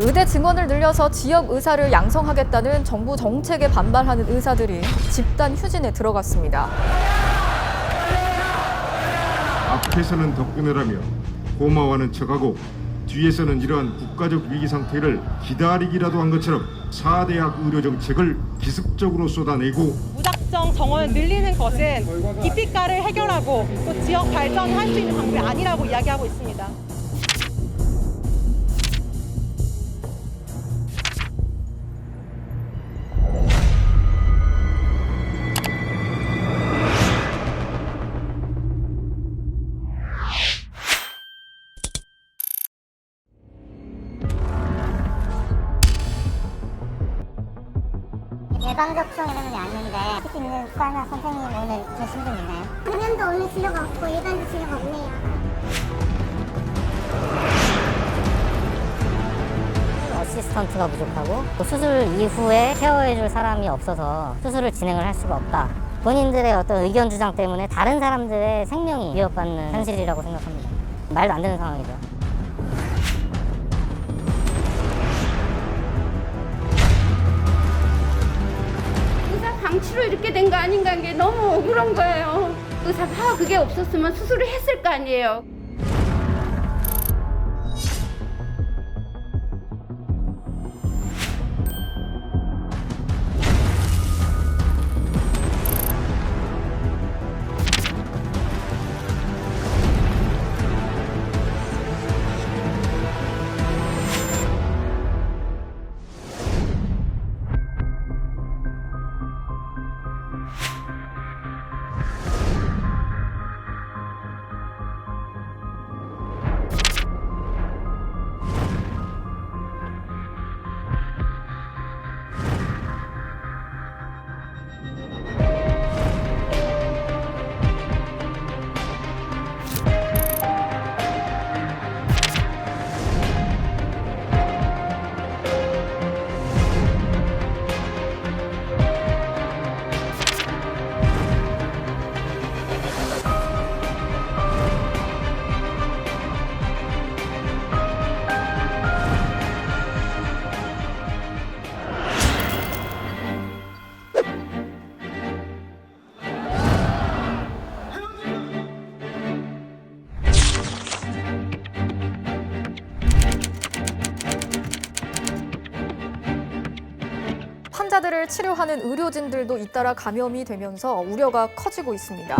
의대 증원을 늘려서 지역 의사를 양성하겠다는 정부 정책에 반발하는 의사들이 집단 휴진에 들어갔습니다. 앞에서는 덕분을 하며 고마워하는 척하고 뒤에서는 이러한 국가적 위기 상태를 기다리기라도 한 것처럼 4대학 의료 정책을 기습적으로 쏟아내고 무작정 정원을 늘리는 것은 기피가를 해결하고 또 지역 발전을 할수 있는 방법이 아니라고 이야기하고 있습니다. 예방접종 이런 게 아닌데 할 수 있는 과나 선생님 오늘 계신 분 있나요? 감염도 오늘 진료가 없고 일반도 진료가 없네요. 어시스턴트가 부족하고 또 수술 이후에 케어해줄 사람이 없어서 수술을 진행을 할 수가 없다. 본인들의 어떤 의견 주장 때문에 다른 사람들의 생명이 위협받는 현실이라고 생각합니다. 말도 안 되는 상황이죠. 방치로 이렇게 된 거 아닌가 하는 게 너무 억울한 거예요. 의사가 그게 없었으면 수술을 했을 거 아니에요. 환자들을 치료하는 의료진들도 잇따라 감염이 되면서 우려가 커지고 있습니다.